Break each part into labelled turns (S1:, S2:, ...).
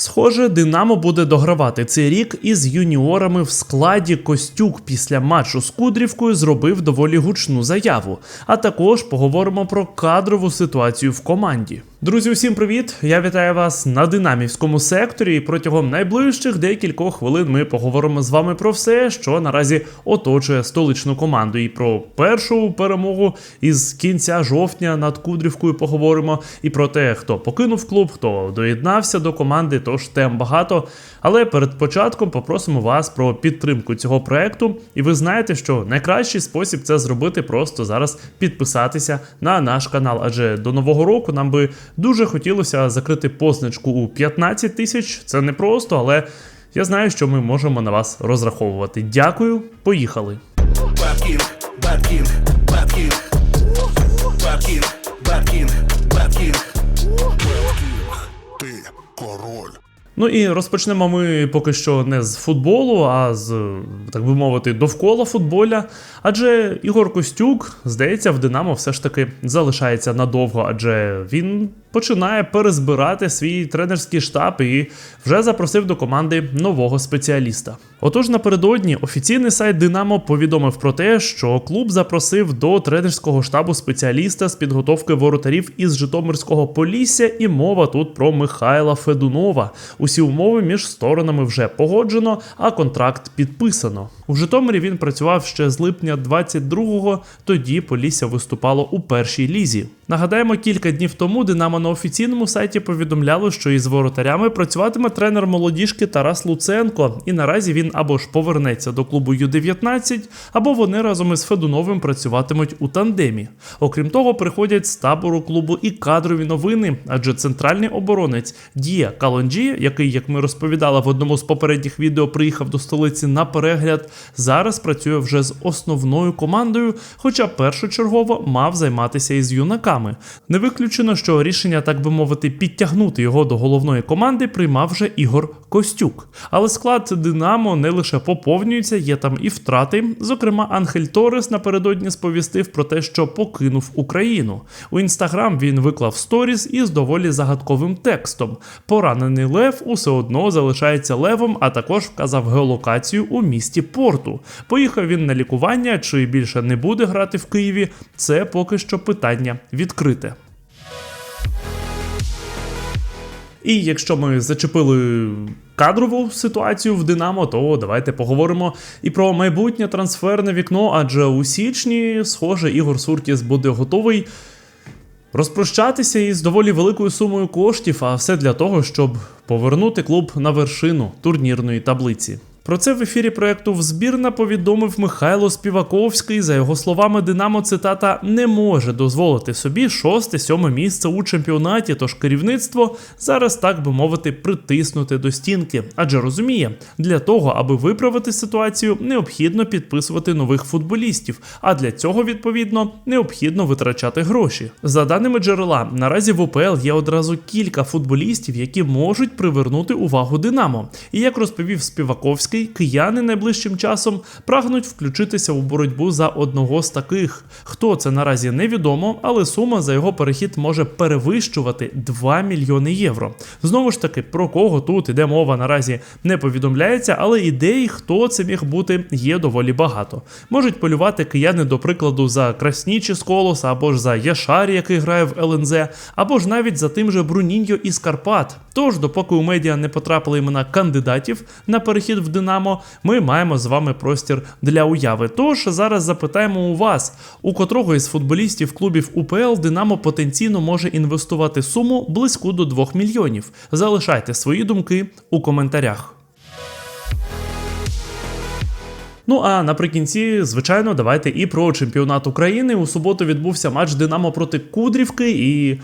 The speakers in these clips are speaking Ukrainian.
S1: Схоже, Динамо буде догравати цей рік із юніорами в складі Костюк після матчу з Кудрівкою зробив доволі гучну заяву. А також поговоримо про кадрову ситуацію в команді. Друзі, усім привіт! Я вітаю вас на динамівському секторі. І протягом найближчих декількох хвилин ми поговоримо з вами про все, що наразі оточує столичну команду. І про першу перемогу із кінця жовтня над Кудрівкою поговоримо. І про те, хто покинув клуб, хто доєднався до команди. Тож тем багато. Але перед початком попросимо вас про підтримку цього проекту. І ви знаєте, що найкращий спосіб це зробити просто зараз підписатися на наш канал. Адже до нового року нам би дуже хотілося закрити позначку у 15 тисяч. Це не просто, але я знаю, що ми можемо на вас розраховувати. Дякую, поїхали.
S2: Ти король.
S1: Ну і розпочнемо ми поки що не з футболу, а з, так би мовити, довкола футболя. Адже Ігор Костюк, здається, в Динамо все ж таки залишається надовго, адже він починає перезбирати свій тренерський штаб і вже запросив до команди нового спеціаліста. Отож, напередодні офіційний сайт Динамо повідомив про те, що клуб запросив до тренерського штабу спеціаліста з підготовки воротарів із Житомирського Полісся, і мова тут про Михайла Федунова. Усі умови між сторонами вже погоджено, а контракт підписано. У Житомирі він працював ще з липня 22-го, тоді Полісся виступало у першій лізі. Нагадаємо, кілька днів тому Динамо на офіційному сайті повідомляло, що із воротарями працюватиме тренер молодіжки Тарас Луценко, і наразі він або ж повернеться до клубу Ю-19, або вони разом із Федуновим працюватимуть у тандемі. Окрім того, приходять з табору клубу і кадрові новини, адже центральний оборонець Дія Калонджі, який, як ми розповідали в одному з попередніх відео, приїхав до столиці на перегляд, зараз працює вже з основною командою, хоча першочергово мав займатися із юнаками. Не виключено, що рішення, так би мовити, підтягнути його до головної команди приймав вже Ігор Костюк. Але склад Динамо не лише поповнюється, є там і втрати. Зокрема, Анхель Торес напередодні сповістив про те, що покинув Україну. У інстаграм він виклав сторіс із доволі загадковим текстом. Поранений Лев усе одно залишається левом, а також вказав геолокацію у місті Порту. Поїхав він на лікування, чи більше не буде грати в Києві. Це поки що питання відкрите. І якщо ми зачепили кадрову ситуацію в Динамо, то давайте поговоримо і про майбутнє трансферне вікно, адже у січні, схоже, Ігор Суркіс буде готовий розпрощатися із доволі великою сумою коштів, а все для того, щоб повернути клуб на вершину турнірної таблиці. Про це в ефірі проекту «Взбірна» повідомив Михайло Співаковський. За його словами, Динамо цитата не може дозволити собі шосте-сьоме місце у чемпіонаті. Тож керівництво зараз, так би мовити, притиснути до стінки, адже розуміє, для того, аби виправити ситуацію, необхідно підписувати нових футболістів. А для цього відповідно необхідно витрачати гроші. За даними джерела, наразі в УПЛ є одразу кілька футболістів, які можуть привернути увагу Динамо. І як розповів Співаковський, кияни найближчим часом прагнуть включитися у боротьбу за одного з таких. Хто це наразі невідомо, але сума за його перехід може перевищувати 2 мільйони євро. Знову ж таки, про кого тут іде мова наразі не повідомляється, але ідей, хто це міг бути, є доволі багато. Можуть полювати кияни, до прикладу, за Краснічі з Колоса, або ж за Яшарі, який грає в ЛНЗ, або ж навіть за тим же Бруніньо із Карпат. Тож, допоки у медіа не потрапили імена кандидатів на перехід в Динамо, ми маємо з вами простір для уяви. Тож зараз запитаємо у вас, у котрого із футболістів клубів УПЛ Динамо потенційно може інвестувати суму близьку до 2 мільйонів. Залишайте свої думки у коментарях. Ну а наприкінці, звичайно, давайте і про чемпіонат України. У суботу відбувся матч Динамо проти Кудрівки і.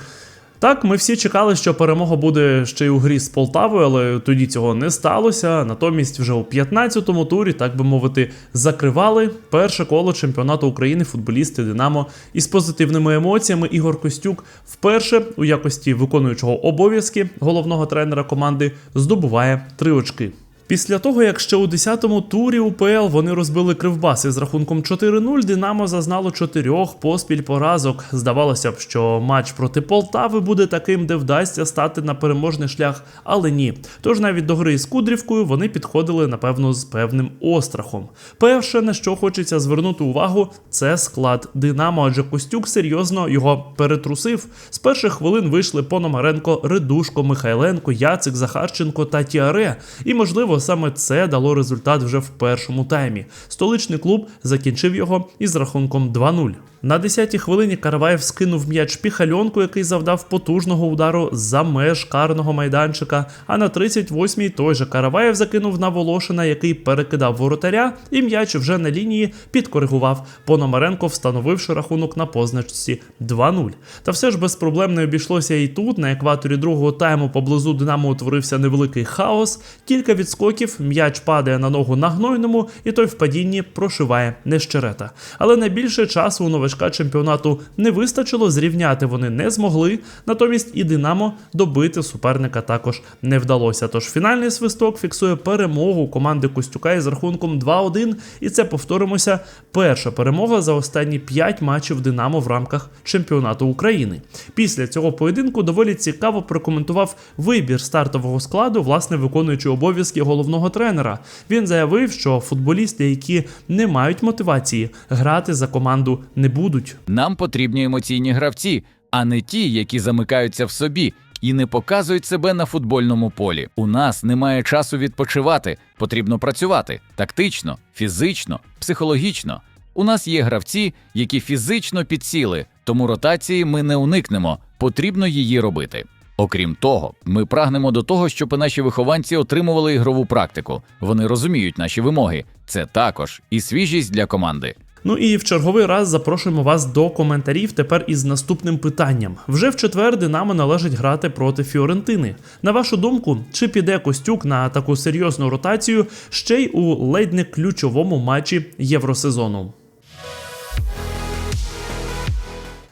S1: Так, ми всі чекали, що перемога буде ще й у грі з Полтавою, але тоді цього не сталося. Натомість, вже у 15-му турі, так би мовити, закривали перше коло чемпіонату України футболісти Динамо із позитивними емоціями. Ігор Костюк вперше у якості виконуючого обов'язки головного тренера команди здобуває три очки. Після того, як ще у 10-му турі УПЛ вони розбили кривбаси з рахунком 4-0, Динамо зазнало чотирьох поспіль поразок. Здавалося б, що матч проти Полтави буде таким, де вдасться стати на переможний шлях, але ні. Тож навіть до гри з Кудрівкою вони підходили, напевно, з певним острахом. Перше, на що хочеться звернути увагу, це склад Динамо, адже Костюк серйозно його перетрусив. З перших хвилин вийшли Пономаренко, Ридушко, Михайленко, Яцик, Захарченко та Тіаре. І, можливо, саме це дало результат вже в першому таймі. Столичний клуб закінчив його із рахунком 2-0. На 10-й хвилині Караваєв скинув м'яч піхальонку, який завдав потужного удару за меж карного майданчика. А на 38-й той же Караваєв закинув на Волошина, який перекидав воротаря, і м'яч вже на лінії підкоригував. Пономаренко, встановивши рахунок на позначці 2-0. Та все ж без проблем не обійшлося і тут. На екваторі другого тайму поблизу Динамо утворився невеликий хаос. Кілька відскоків, м'яч падає на ногу на гнойному, і той в падінні прошиває нещерета. Але найбільше часу у новачка чемпіонату не вистачило, зрівняти вони не змогли. Натомість і Динамо добити суперника також не вдалося. Тож фінальний свисток фіксує перемогу команди Костюка із рахунком 2-1. І це повторимося. Перша перемога за останні 5 матчів Динамо в рамках чемпіонату України. Після цього поєдинку доволі цікаво прокоментував вибір стартового складу, власне виконуючи обов'язки головного тренера. Він заявив, що футболісти, які не мають мотивації, грати за команду не будуть.
S2: Нам потрібні емоційні гравці, а не ті, які замикаються в собі і не показують себе на футбольному полі. У нас немає часу відпочивати, потрібно працювати тактично, фізично, психологічно. У нас є гравці, які фізично підсіли, тому ротації ми не уникнемо, потрібно її робити. Окрім того, ми прагнемо до того, щоб наші вихованці отримували ігрову практику. Вони розуміють наші вимоги. Це також і свіжість для команди.
S1: Ну і в черговий раз запрошуємо вас до коментарів тепер із наступним питанням. Вже в четвер Динамо належить грати проти Фіорентини. На вашу думку, чи піде Костюк на таку серйозну ротацію ще й у ледь не ключовому матчі Євросезону?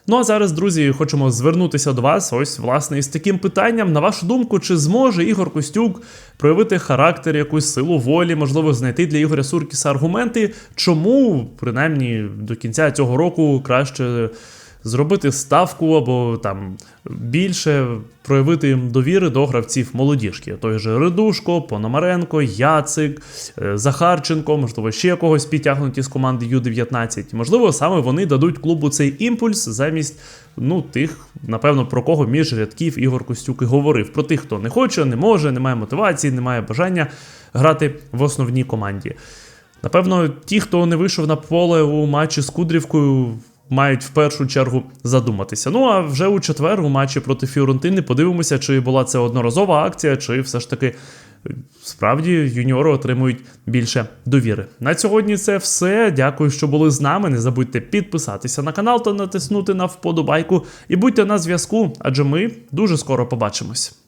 S1: Ну а зараз, друзі, хочемо звернутися до вас. Ось власне із таким питанням. На вашу думку, чи зможе Ігор Костюк проявити характер, якусь силу волі, можливо, знайти для Ігоря Суркіса аргументи, чому принаймні до кінця цього року краще зробити ставку або там більше проявити їм довіри до гравців молодіжки. Той же Ридушко, Пономаренко, Яцик, е, Захарченко, можливо, ще когось підтягнуті з команди Ю-19. Можливо, саме вони дадуть клубу цей імпульс замість ну, тих, напевно, про кого між рядків Ігор Костюк і говорив. Про тих, хто не хоче, не може, не має мотивації, не має бажання грати в основній команді. Напевно, ті, хто не вийшов на поле у матчі з Кудрівкою, мають в першу чергу задуматися. Ну а вже у четвер у матчі проти Фіорентини подивимося, чи була це одноразова акція, чи все ж таки. е, Справді юніори отримують більше довіри. На сьогодні це все. Дякую, що були з нами. Не забудьте підписатися на канал та натиснути на вподобайку. І будьте на зв'язку, адже ми дуже скоро побачимось.